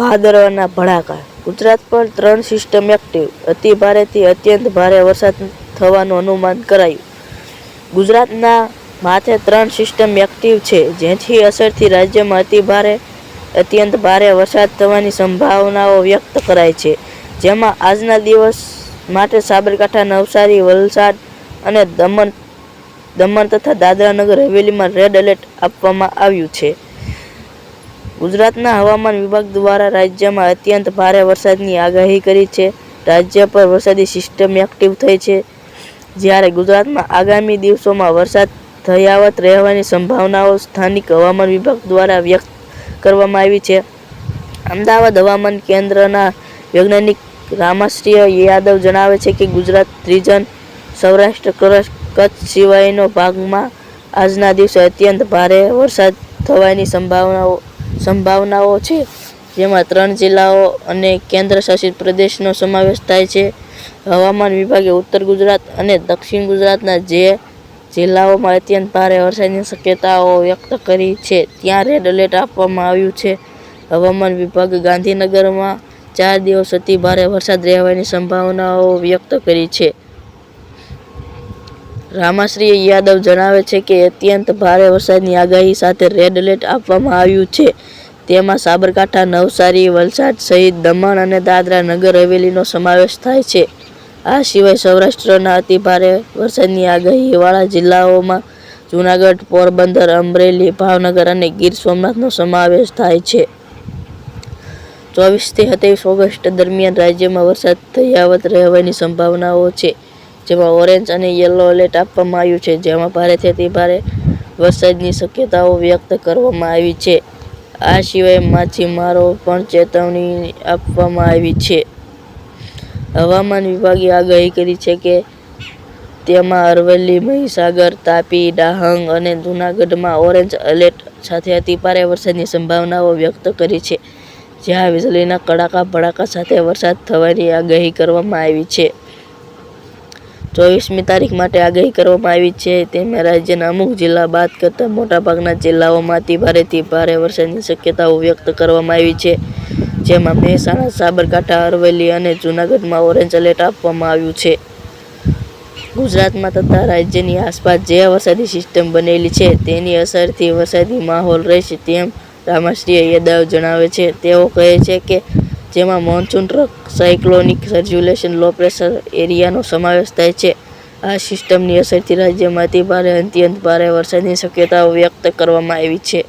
ભાદરવાના ભડાકા. ગુજરાત પર ત્રણ સિસ્ટમ એક્ટિવ અતિ ભારેથી અત્યંત ભારે વરસાદ થવાનું અનુમાન કરાયું. ગુજરાતના માથે ત્રણ સિસ્ટમ એક્ટિવ છે, જેથી અસરથી રાજ્યમાં અતિ ભારે, અત્યંત ભારે વરસાદ થવાની સંભાવનાઓ વ્યક્ત કરાય છે. જેમાં આજના દિવસ માટે સાબરકાંઠા, નવસારી, વલસાડ અને દમણ દમણ તથા દાદરા નગર હવેલીમાં રેડ એલર્ટ આપવામાં આવ્યું છે. ગુજરાતના હવામાન વિભાગ દ્વારા રાજ્યમાં અત્યંત ભારે વરસાદની આગાહી કરી છે. રાજ્ય પર વરસાદી સિસ્ટમ એક્ટિવ થઈ છે. જ્યારે ગુજરાતમાં આગામી દિવસોમાં વરસાદ થયાવત રહેવાની સંભાવનાઓ સ્થાનિક હવામાન વિભાગ દ્વારા વ્યક્ત કરવામાં આવી છે. અમદાવાદ હવામાન કેન્દ્રના વૈજ્ઞાનિક રામાશ્રીય યાદવ જણાવે છે કે ગુજરાત રીજન સૌરાષ્ટ્ર કચ્છ કચ્છ સિવાયનો ભાગમાં આજના દિવસે અત્યંત ભારે વરસાદ થવાની સંભાવનાઓ સંભાવનાઓ છે, જેમાં ત્રણ જિલ્લાઓ અને કેન્દ્ર શાસિત પ્રદેશનો સમાવેશ થાય છે. હવામાન વિભાગે ઉત્તર ગુજરાત અને દક્ષિણ ગુજરાતના જે જિલ્લાઓમાં અત્યંત ભારે વરસાદની શક્યતાઓ વ્યક્ત કરી છે, ત્યાં રેડ એલર્ટ આપવામાં આવ્યું છે. હવામાન વિભાગે ગાંધીનગરમાં ચાર દિવસ અતિ ભારે વરસાદ રહેવાની સંભાવનાઓ વ્યક્ત કરી છે. રામાશ્રી યાદવ જણાવે છે કે અત્યંત ભારે વરસાદની આગાહી સાથે રેડ એલર્ટ આપવામાં આવ્યું છે. તેમાં સાબરકાંઠા, નવસારી, વલસાડ સહિત દમણ અને દાદરા નગર હવેલીનો સમાવેશ થાય છે. આ સિવાય સૌરાષ્ટ્રના અતિ ભારે વરસાદની આગાહીવાળા જિલ્લાઓમાં જૂનાગઢ, પોરબંદર, અમરેલી, ભાવનગર અને ગીર સોમનાથનો સમાવેશ થાય છે. ચોવીસથી સત્યાવીસ ઓગસ્ટ દરમિયાન રાજ્યમાં વરસાદ થયાવત રહેવાની સંભાવનાઓ છે, જેમાં ઓરેન્જ અને યલો એલર્ટ આપવામાં આવ્યું છે, જેમાં ભારેથી અતિ ભારે વરસાદની શક્યતાઓ વ્યક્ત કરવામાં આવી છે. આ સિવાય માછીમારો પણ ચેતવણી આપવામાં આવી છે. હવામાન વિભાગે આગાહી કરી છે કે તેમાં અરવલ્લી, મહીસાગર, તાપી ડાહંગ અને જૂનાગઢમાં ઓરેન્જ એલર્ટ સાથે અતિ ભારે વરસાદની સંભાવનાઓ વ્યક્ત કરી છે, જ્યાં વીજળીના કડાકા ભડાકા સાથે વરસાદ થવાની આગાહી કરવામાં આવી છે. ચોવીસમી તારીખ માટે આગાહી કરવામાં આવી છે. તેમાં રાજ્યના અમુક જિલ્લા બાદ કરતાં મોટાભાગના જિલ્લાઓમાં ભારેથી ભારે વરસાદની શક્યતાઓ વ્યક્ત કરવામાં આવી છે. જેમાં મહેસાણા, સાબરકાંઠા, અરવલ્લી અને જૂનાગઢમાં ઓરેન્જ એલર્ટ આપવામાં આવ્યું છે. ગુજરાતમાં તથા રાજ્યની આસપાસ જે વરસાદી સિસ્ટમ બનેલી છે તેની અસરથી વરસાદી માહોલ રહેશે તેમ રામાશ્રી યાદવ જણાવે છે. તેઓ કહે છે કે જેમાં monsoon trough, cyclonic circulation low pressure એરિયાનો સમાવેશ થાય છે. આ સિસ્ટમની અસરથી રાજ્યમાં અતિ ભારે અત્યંત ભારે વરસાદની શક્યતાઓ વ્યક્ત કરવામાં આવી છે.